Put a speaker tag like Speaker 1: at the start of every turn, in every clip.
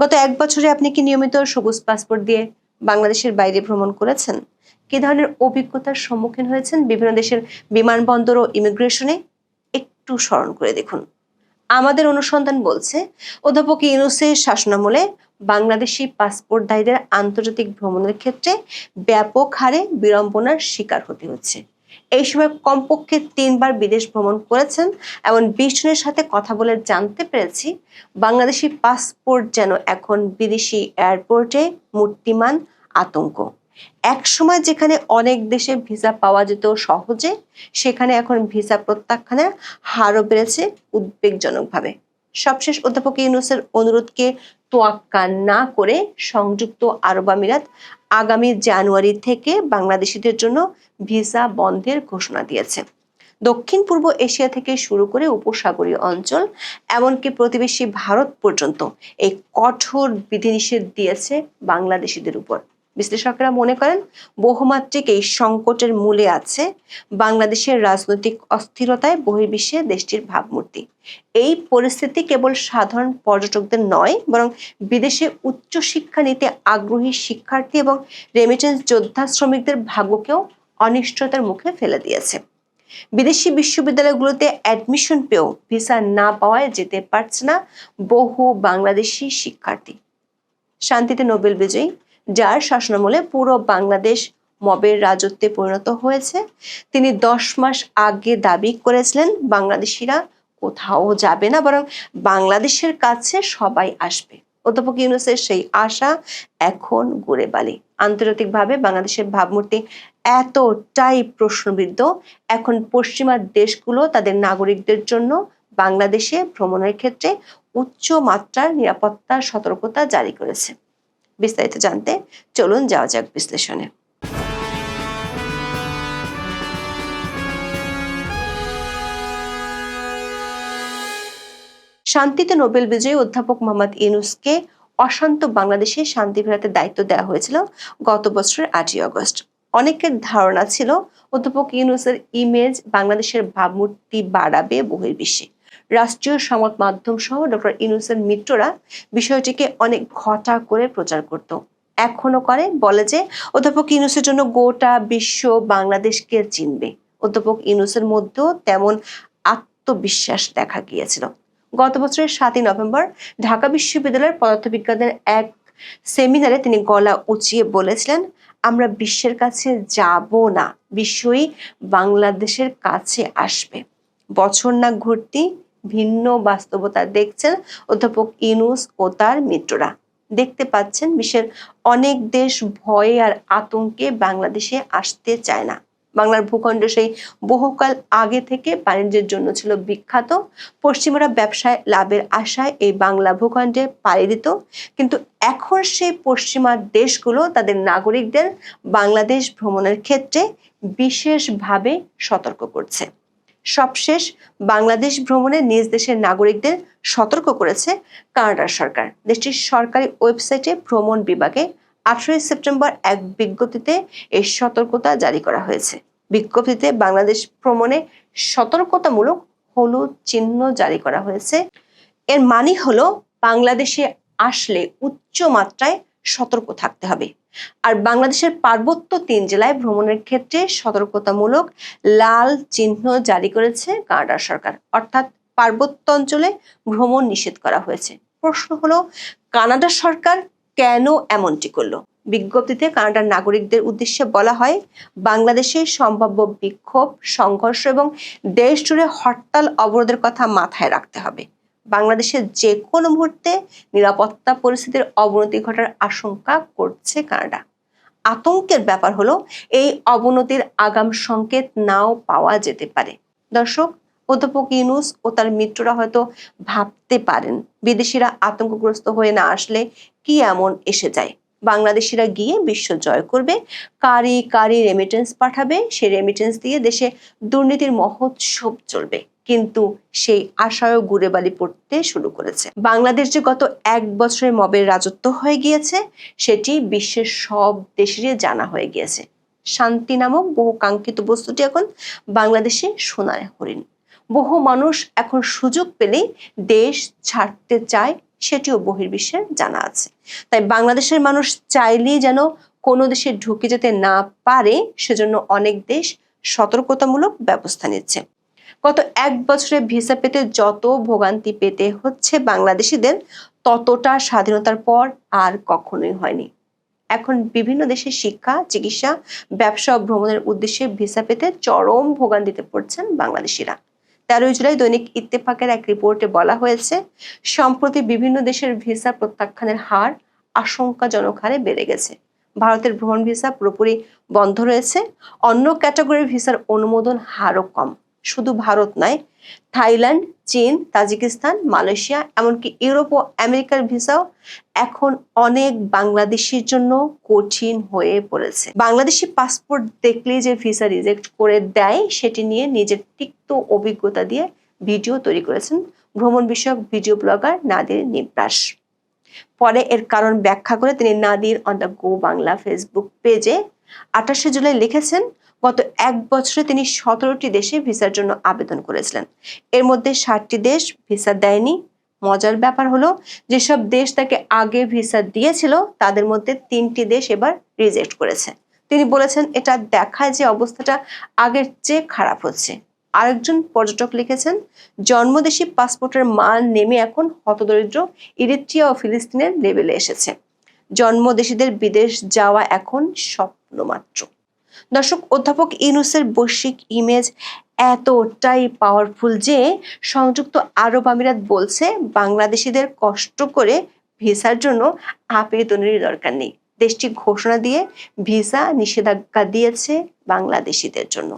Speaker 1: গত এক বছরে আপনি কি নিয়মিত সবুজ পাসপোর্ট দিয়ে বাংলাদেশের বাইরে ভ্রমণ করেছেন? কি ধরনের অভিজ্ঞতার সম্মুখীন হয়েছেন বিভিন্ন দেশের বিমানবন্দর ও ইমিগ্রেশনে? একটু স্মরণ করে দেখুন। আমাদের অনুসন্ধান বলছে, অধ্যাপক ইউনুসের শাসনামলে বাংলাদেশি পাসপোর্টধারীদের আন্তর্জাতিক ভ্রমণের ক্ষেত্রে ব্যাপক হারে বিড়ম্বনার শিকার হতে হচ্ছে। এই সময় কমপক্ষে তিনবার বিদেশ ভ্রমণ করেছেন এমন বিশ জনের সাথে কথা বলে জানতে পেরেছি। বাংলাদেশি পাসপোর্ট যেন এখন বিদেশি এয়ারপোর্টে মূর্তিমান আতঙ্ক। এক সময় যেখানে অনেক দেশে ভিসা পাওয়া যেত সহজে, সেখানে এখন ভিসা প্রত্যাখ্যানের হারও বেড়েছে উদ্বেগজনকভাবে। সবশেষ অধ্যাপক ইউনুসের অনুরোধকে তোয়াক্কা না করে সংযুক্ত আরব আমিরাত আগামী জানুয়ারি থেকে বাংলাদেশিদের জন্য ভিসা বন্ধের ঘোষণা দিয়েছে। দক্ষিণ পূর্ব এশিয়া থেকে শুরু করে উপসাগরীয় অঞ্চল, এমনকি প্রতিবেশী ভারত পর্যন্ত এই কঠোর বিধিনিষেধ দিয়েছে বাংলাদেশিদের উপর। বিশ্লেষকরা মনে করেন বহুমাত্রিক এই সংকটের মূলে আছে বাংলাদেশের রাজনৈতিক অস্থিরতায় বহির্বিশ্বে দেশটির ভাবমূর্তি। এই পরিস্থিতি কেবল সাধারণ পর্যটকদের নয়, বরং বিদেশে উচ্চশিক্ষা নিতে, আগ্রহী শিক্ষার্থী এবং রেমিটেন্স যোদ্ধা শ্রমিকদের ভাগ্যকেও অনিশ্চয়তার মুখে ফেলে দিয়েছে। বিদেশি বিশ্ববিদ্যালয়গুলোতে অ্যাডমিশন পেয়েও ভিসা না পাওয়ায় যেতে পারছে না বহু বাংলাদেশি শিক্ষার্থী। শান্তিতে নোবেল বিজয়ী যার শাসনামলে পুরো বাংলাদেশ মবের রাজত্বে পরিণত হয়েছে। তিনি দশ মাস আগে দাবি করেছিলেন, বাংলাদেশিরা কোথাও যাবে না, বরং বাংলাদেশের কাছে সবাই আসবে। অধ্যাপক ইউনুসের সেই আশা এখন ঘুরে বালি। আন্তর্জাতিকভাবে বাংলাদেশের ভাবমূর্তি এতটাই প্রশ্নবিদ্ধ, এখন পশ্চিমা দেশগুলো তাদের নাগরিকদের জন্য বাংলাদেশে ভ্রমণের ক্ষেত্রে উচ্চ মাত্রার নিরাপত্তা, সতর্কতা জারি করেছে। বিস্তারিত জানতে চলুন যাওয়া যাক বিশ্লেষণে। শান্তিতে নোবেল বিজয়ী অধ্যাপক মোহাম্মদ ইউনুসকে অশান্ত বাংলাদেশে শান্তি ফেরাতে দায়িত্ব দেওয়া হয়েছিল গত বছরের আটই আগস্ট। অনেকের ধারণা ছিল অধ্যাপক ইউনুসের ইমেজ বাংলাদেশের ভাবমূর্তি বাড়াবে বহির্বিশ্বে। রাষ্ট্রীয় সংবাদ মাধ্যম সহ ডক্টর ইউনুসের মিত্ররা বিষয়টিকে অনেক ঘটা করে প্রচার করত। এখনও করে, বলে যে অধ্যাপক ইউনুসের জন্য গোটা বিশ্ব বাংলাদেশকে চিনবে। অধ্যাপক ইউনুসের মধ্যেও তেমন আত্মবিশ্বাস দেখা গিয়েছিল। গত বছরের সাতই নভেম্বর ঢাকা বিশ্ববিদ্যালয়ের পদার্থবিজ্ঞানের এক সেমিনারে তিনি গলা উঁচিয়ে বলেছিলেন, আমরা বিশ্বের কাছে যাব না, বিশ্বই বাংলাদেশের কাছে আসবে। বছর না ঘুরতি ভিন্ন বাস্তবতা দেখছেন অধ্যাপক ইনুস ও তার মিত্ররা। দেখতে পাচ্ছেন বিশ্বের অনেক দেশ ভয়ে আর আতঙ্কে বাংলাদেশে আসতে চায় না। বাংলার ভূখণ্ড সেই বহুকাল আগে থেকে বাণিজ্যের জন্য ছিল বিখ্যাত। পশ্চিমারা ব্যবসায় লাভের আশায় এই বাংলা ভূখণ্ডে পাড়ি দিত। কিন্তু এখন সেই পশ্চিমা দেশগুলো তাদের নাগরিকদের বাংলাদেশ ভ্রমণের ক্ষেত্রে বিশেষভাবে সতর্ক করছে। সবশেষ বাংলাদেশ ভ্রমণে নিজ দেশের নাগরিকদের সতর্ক করেছে কানাডার সরকার। দেশটির সরকারি ওয়েবসাইটে ভ্রমণ বিভাগে আঠারোই সেপ্টেম্বর এক বিজ্ঞপ্তিতে এই সতর্কতা জারি করা হয়েছে। বিজ্ঞপ্তিতে বাংলাদেশ ভ্রমণে সতর্কতামূলক হলুদ চিহ্ন জারি করা হয়েছে। এর মানে হলো বাংলাদেশে আসলে উচ্চ মাত্রায় সতর্ক থাকতে হবে। আর বাংলাদেশের পার্বত্য তিন জেলায় ভ্রমণের ক্ষেত্রে সতর্কতামূলক লাল চিহ্ন জারি করেছে কানাডার সরকার। অর্থাৎ পার্বত্য অঞ্চলে ভ্রমণ নিষেধ করা হয়েছে। প্রশ্ন হলো, কানাডা সরকার কেন এমনটি করল? বিজ্ঞপ্তিতে কানাডার নাগরিকদের উদ্দেশ্যে বলা হয়, বাংলাদেশে সম্ভাব্য বিক্ষোভ, সংঘর্ষ এবং দেশ জুড়ে হরতাল অবরোধের কথা মাথায় রাখতে হবে। বাংলাদেশের যে কোনো মুহূর্তে নিরাপত্তা পরিস্থিতির অবনতি ঘটার আশঙ্কা করছে কানাডা। আতঙ্কের ব্যাপার হলো এই অবনতির আগাম সংকেত নাও পাওয়া যেতে পারে। দর্শক, অধ্যাপক ইউনুস ও তার মিত্ররা হয়তো ভাবতে পারেন, বিদেশিরা আতঙ্কগ্রস্ত হয়ে না আসলে কি এমন এসে যায়। বাংলাদেশিরা গিয়ে বিশ্ব জয় করবে, কারি কারি রেমিটেন্স পাঠাবে, সে রেমিটেন্স দিয়ে দেশে দুর্নীতির মহোৎসব চলবে। কিন্তু সেই আশায়ও ঘুরে বালি পড়তে শুরু করেছে। বাংলাদেশ যে গত এক বছরে মবের রাজত্ব হয়ে গিয়েছে, সেটি বিশ্বের সব দেশেরই জানা হয়ে গিয়েছে। শান্তি নামক বহু কাঙ্ক্ষিত বস্তুটি এখন বাংলাদেশে সোনার হরিণ। বহু মানুষ এখন সুযোগ পেলেই দেশ ছাড়তে চায়, সেটিও বহির্বিশ্বের জানা আছে। তাই বাংলাদেশের মানুষ চাইলেই যেন কোনো দেশে ঢুকে যেতে না পারে, সেজন্য অনেক দেশ সতর্কতামূলক ব্যবস্থা নিচ্ছে। গত এক বছরে ভিসা পেতে যত ভোগান্তি পেতে হচ্ছে বাংলাদেশিদের, ততটা স্বাধীনতার পর আর কখনোই হয়নি। এখন বিভিন্ন দেশে শিক্ষা, চিকিৎসা, ব্যবসা ও ভ্রমণের উদ্দেশ্যে ভিসা পেতে চরম ভোগান্তিতে পড়ছেন বাংলাদেশিরা। তেরোই জুলাই দৈনিক ইত্তেফাকের এক রিপোর্টে বলা হয়েছে, সম্প্রতি বিভিন্ন দেশের ভিসা প্রত্যাখ্যানের হার আশঙ্কাজনক হারে বেড়ে গেছে। ভারতের ভ্রমণ ভিসা পুরোপুরি বন্ধ রয়েছে, অন্য ক্যাটাগরির ভিসার অনুমোদন হারও কম। শুধু ভারত নয় থাইল্যান্ড, চীন, তাজিকিস্তান, মালয়েশিয়া, এমনকি ইউরোপ ও আমেরিকার ভিসাও এখন অনেক বাংলাদেশির জন্য কঠিন হয়ে পড়েছে। বাংলাদেশি পাসপোর্ট দেখলেই যে ভিসা রিজেক্ট করে দেয়, সেটি নিয়ে নিজের তিক্ত অভিজ্ঞতা দিয়ে ভিডিও তৈরি করেছেন ভ্রমণ বিষয়ক ভিডিও ব্লগার নাদির নিব্রাস। পরে এর কারণ ব্যাখ্যা করে তিনি Nadir on the go Bangla Facebook পেজে আঠাশে জুলাই লিখেছেন গত এক বছরে তিনি সতেরোটি দেশে ভিসার জন্য আবেদন করেছিলেন। এর মধ্যে ষাটটি দেশ ভিসা দেয়নি। মজার ব্যাপার হলো, যেসব দেশ তাকে আগে ভিসা দিয়েছিল, তাদের মধ্যে তিনটি দেশ এবার রিজেক্ট করেছে। তিনি বলেছেন, এটা দেখায় যে অবস্থাটা আগের চেয়ে খারাপ হচ্ছে। আরেকজন পর্যটক লিখেছেন, জন্মদেশী পাসপোর্টের মান নেমে এখন হতদরিদ্র ইরিট্রিয়া ও ফিলিস্তিনের লেভেলে এসেছে। জন্মদেশীদের বিদেশ যাওয়া এখন স্বপ্ন মাত্র দর্শক, অধ্যাপক ইনুসের বৈশ্বিক ইমেজ এতটাই পাওয়ারফুল যে সংযুক্ত আরব আমিরাত বলছে বাংলাদেশিদের কষ্ট করে ভিসার জন্য আবেদনের দরকার নেই। দেশটি ঘোষণা দিয়ে ভিসা নিষেধাজ্ঞা দিয়েছে বাংলাদেশিদের জন্য।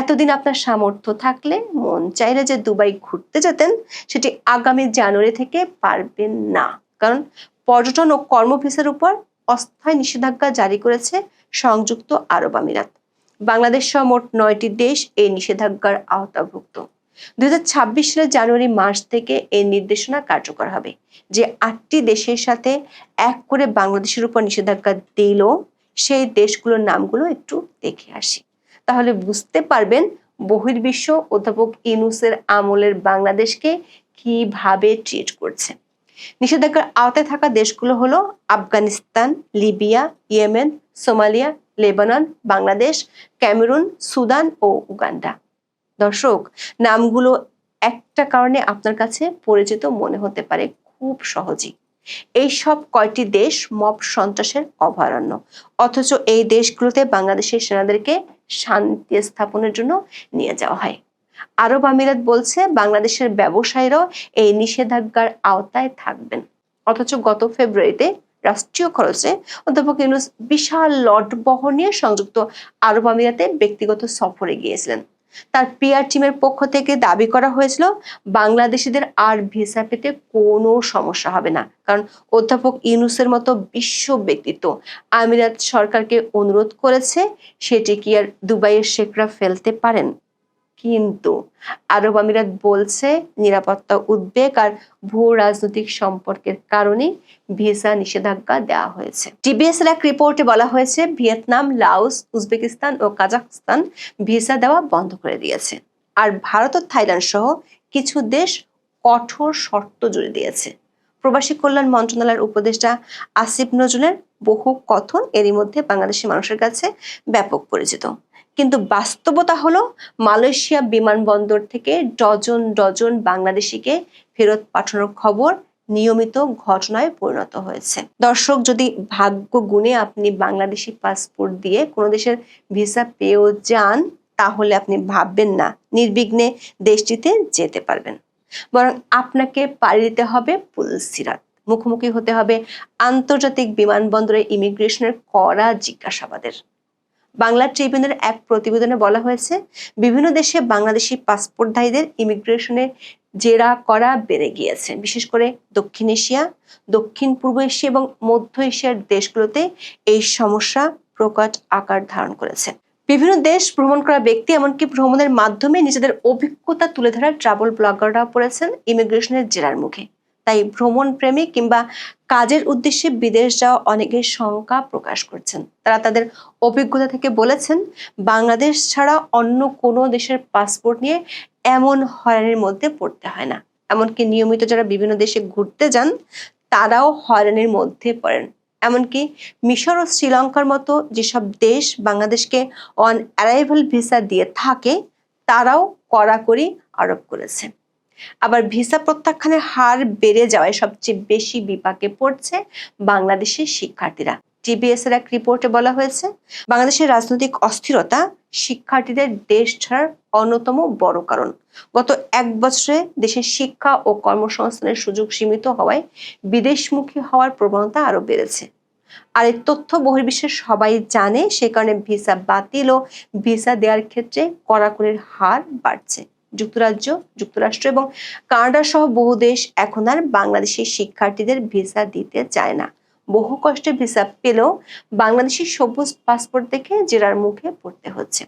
Speaker 1: এতদিন আপনার সামর্থ্য থাকলে মন চাইলে যে দুবাই ঘুরতে যেতেন, সেটি আগামী জানুয়ারি থেকে পারবেন না। কারণ পর্যটন ও কর্ম ভিসার উপর অস্থায়ী নিষেধাজ্ঞা জারি করেছে সংযুক্ত আরব আমিরাত। বাংলাদেশ সহ মোট নয়টি দেশ এই নিষেধাজ্ঞার আওতাভুক্ত। দুই হাজার ছাব্বিশ সালের জানুয়ারি মাস থেকে এই নির্দেশনা কার্যকর হবে, যে আটটি দেশের সাথে এক করে বাংলাদেশের উপর নিষেধাজ্ঞা দিল সেই দেশগুলোর নামগুলো একটু দেখে আসি। তাহলে বুঝতে পারবেন বহির্বিশ্ব অধ্যাপক ইনুসের আমলের বাংলাদেশকে কীভাবে ট্রিট করছে। নিষেধাজ্ঞার আওতায় থাকা দেশগুলো হলো Afghanistan, Libya, Yemen, Somalia, Lebanon, Bangladesh, Cameroon, Sudan ও উগান্ডা। দর্শক, নামগুলো একটা কারণে আপনার কাছে পরিচিত মনে হতে পারে খুব সহজেই। এই সব কয়টি দেশ মব সন্ত্রাসের অভয়ারণ্য। অথচ এই দেশগুলোতে বাংলাদেশের সেনাদেরকে শান্তি স্থাপনের জন্য নিয়ে যাওয়া হয়। আরব আমিরাত বলছে বাংলাদেশের ব্যবসায়ীরাও এই নিষেধাজ্ঞার আওতায় থাকবেন। অথচ গত ফেব্রুয়ারিতে রাষ্ট্রীয় খরচে অধ্যাপক ইউনুস বিশাল লট বহন নিয়ে সংযুক্ত আরব আমিরাতে ব্যক্তিগত সফরে গিয়েছিলেন। তার পিআর টিমের পক্ষ থেকে দাবি করা হয়েছিল, বাংলাদেশিদের আর ভিসা পেতে কোনো সমস্যা হবে না, কারণ অধ্যাপক ইউনুসের মতো বিশ্ব ব্যক্তিত্ব আমিরাত সরকারকে অনুরোধ করেছে, সেটি কি আর দুবাইয়ের শেখরা ফেলতে পারেন? কিন্তু আরব আমিরাত বলছে নিরাপত্তা উদ্বেগ আর ভূ রাজনৈতিক সম্পর্কের কারণে ভিসা নিষেধাজ্ঞা দেওয়া হয়েছে। টিবিএস এর এক রিপোর্টে বলা হয়েছে, ভিয়েতনাম, লাওস, উজবেকিস্তান ও কাজাকস্তান ভিসা দেওয়া বন্ধ করে দিয়েছে। আর ভারত ও থাইল্যান্ড সহ কিছু দেশ কঠোর শর্ত জুড়ে দিয়েছে। প্রবাসী কল্যাণ মন্ত্রণালয়ের উপদেষ্টা আসিফ নজরুলের বহু কথন এরই মধ্যে বাংলাদেশের মানুষের কাছে ব্যাপক পরিচিত। কিন্তু বাস্তবতা হলো মালয়েশিয়া বিমানবন্দর থেকে ডজন ডজন বাংলাদেশিকে ফেরত পাঠানোর খবর নিয়মিত ঘটনায় পরিণত হয়েছে। দর্শক, যদি ভাগ্য গুণে আপনি বাংলাদেশি পাসপোর্ট দিয়ে কোনো দেশের ভিসা পেয়েও যান, তাহলে আপনি ভাববেন না, নির্বিঘ্নে দেশটিতে যেতে পারবেন। বরং আপনাকে পাড়ি দিতে হবে পুলসিরাত মুখোমুখি হতে হবে আন্তর্জাতিক বিমানবন্দরে ইমিগ্রেশনের কড়া জিজ্ঞাসাবাদের। বাংলা ট্রিবিউনের এক প্রতিবেদনে বলা হয়েছে, বিভিন্ন দেশে বাংলাদেশি পাসপোর্টধারীদের ইমিগ্রেশনে জেরা করা বেড়ে গিয়েছে। বিশেষ করে দক্ষিণ এশিয়া, দক্ষিণ পূর্ব এশিয়া এবং মধ্য এশিয়ার দেশগুলোতে এই সমস্যা প্রকট আকার ধারণ করেছে। বিভিন্ন দেশ ভ্রমণ করা ব্যক্তি এমনকি ভ্রমণের মাধ্যমে নিজেদের অভিজ্ঞতা তুলে ধরা ট্রাভেল ব্লগাররা পড়েছেন ইমিগ্রেশনের জেরার মুখে। তাই ভ্রমণ প্রেমী কিংবা কাজের উদ্দেশ্যে বিদেশ যাওয়া অনেকের শঙ্কা প্রকাশ করছেন। তারা তাদের অভিজ্ঞতা থেকে বলেছেন, বাংলাদেশ ছাড়া অন্য কোনো দেশের পাসপোর্ট নিয়ে এমন হয়রানির মধ্যে পড়তে হয় না। এমনকি নিয়মিত যারা বিভিন্ন দেশে ঘুরতে যান, তারাও হয়রানির মধ্যে পড়েন। এমনকি মিশর ও শ্রীলঙ্কার মতো যেসব দেশ বাংলাদেশকে অন অ্যারাইভাল ভিসা দিয়ে থাকে, তারাও কড়াকড়ি আরোপ করেছে। আবার ভিসা প্রত্যাখ্যানের হার বেড়ে যাওয়ায় সবচেয়ে বেশি বিপাকে পড়ছে বাংলাদেশের শিক্ষার্থীরা। টিবিএস এর এক রিপোর্টে বলা হয়েছে, বাংলাদেশের রাজনৈতিক অস্থিরতা শিক্ষার্থীদের দেশ ছাড়ার অন্যতম বড় কারণ। গত এক বছরে দেশের শিক্ষা ও কর্মসংস্থানের সুযোগ সীমিত হওয়ায় বিদেশমুখী হওয়ার প্রবণতা আরও বেড়েছে। আর এই তথ্য বহির্বিশ্বের সবাই জানে, সে কারণে ভিসা বাতিল ও ভিসা দেওয়ার ক্ষেত্রে কড়াকড়ির হার বাড়ছে। যুক্তরাজ্য, যুক্তরাষ্ট্র এবং কানাডা সহ বহু দেশ এখন আর বাংলাদেশের শিক্ষার্থীদের ভিসা দিতে চায় না। বহু কষ্টে ভিসা পেলেও বাংলাদেশের সবুজ পাসপোর্ট দেখে জেরার মুখে পড়তে হচ্ছে।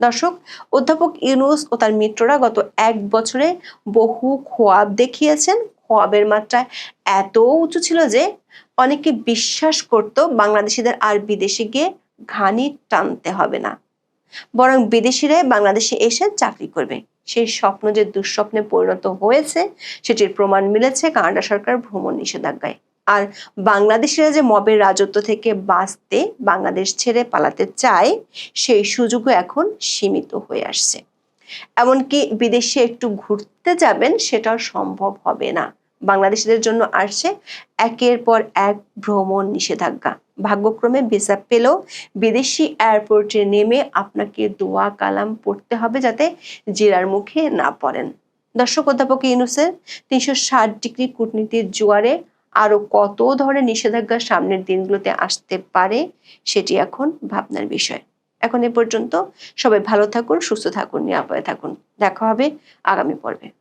Speaker 1: দর্শক, অধ্যাপক ইউনুস ও তার মিত্ররা গত এক বছরে বহু খোয়াব দেখিয়েছেন। খোয়াবের মাত্রা এত উঁচু ছিল যে অনেকে বিশ্বাস করত বাংলাদেশিদের আর বিদেশে গিয়ে ঘানি টানতে হবে না। বরং বিদেশিরাই বাংলাদেশে এসে চাকরি করবে। সেই স্বপ্ন যে দুঃস্বপ্নে পরিণত হয়েছে, সেটির প্রমাণ মিলেছে কানাডা সরকার ভ্রমণ নিষেধাজ্ঞায়। আর বাংলাদেশিরা যে মবের রাজত্ব থেকে বাঁচতে, বাংলাদেশ ছেড়ে পালাতে চায়, সেই সুযোগও এখন সীমিত হয়ে আসছে। এমনকি বিদেশে একটু ঘুরতে যাবেন, সেটাও সম্ভব হবে না। বাংলাদেশিদের জন্য আসছে একের পর এক ভ্রমণ নিষেধাজ্ঞা। ভাগ্যক্রমে ভিসা পেলেও বিদেশি এয়ারপোর্টে নেমে আপনাকে দোয়া কালাম পড়তে হবে যাতে জেরার মুখে না পড়েন। দর্শক অধ্যাপক ইউনুসের তিনশো ষাট ডিগ্রি কূটনীতির জোয়ারে আরও কত ধরনের নিষেধাজ্ঞা সামনের দিনগুলোতে আসতে পারে সেটি এখন ভাবনার বিষয়। এখন এ পর্যন্ত সবাই ভালো থাকুন, সুস্থ থাকুন, নিরাপদে থাকুন। দেখা হবে আগামী পর্বে।